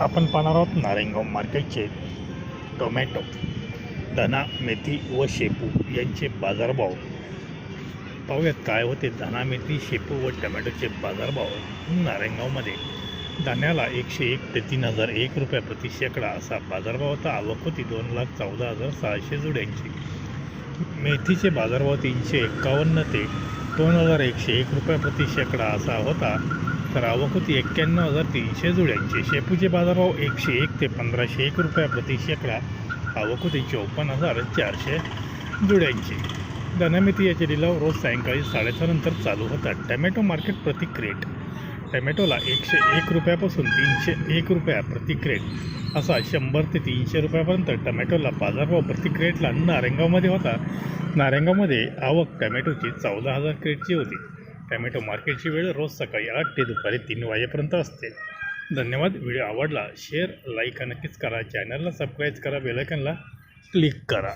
आपण पाहणार आहोत नारायणगाव मार्केटचे टोमॅटो धना मेथी व शेपू यांचे बाजारभाव. पाहूयात काय होते धना मेथी शेपू व टोमॅटोचे बाजारभाव नारायणगावमध्ये. धान्याला एकशे एक ते तीन हजार एक रुपया प्रति शेकडा असा बाजारभाव होता. आवक होती दोन लाख चौदा हजार सहाशे जुड्यांची. मेथीचे बाजारभाव तीनशे एक्कावन्न ते दोन हजार एकशे एक रुपया प्रति शेकडा असा होता. तर आवक होती एक्क्याण्णव हजार तीनशे जुळ्यांची शेपूचे बाजारभाव एकशे एक ते पंधराशे एक रुपया प्रति शेकडा. आवक होती चौपन्न हजार चारशे जुळ्यांची धनमिती याचे लिलाव रोज सायंकाळी साडेसहानंतर चालू होतात. टमॅटो मार्केट प्रति क्रेट. टमॅटोला एकशे एक रुपयापासून तीनशे एक रुपया प्रति क्रेट. असा शंभर ते तीनशे रुपयापर्यंत टमॅटोला बाजारभाव प्रति क्रेटला नारेंगावमध्ये होता. नारेंगावमध्ये आवक टमॅटोची चौदा हजार क्रेटची होती. टॅमॅटो मार्केटची वेळ रोज सकाळी आठ ते दुपारी तीन वाजेपर्यंत असते. धन्यवाद. व्हिडिओ आवडला शेअर लाईक नक्कीच करा. चॅनलला सबस्क्राईब करा बेलायकनला क्लिक करा.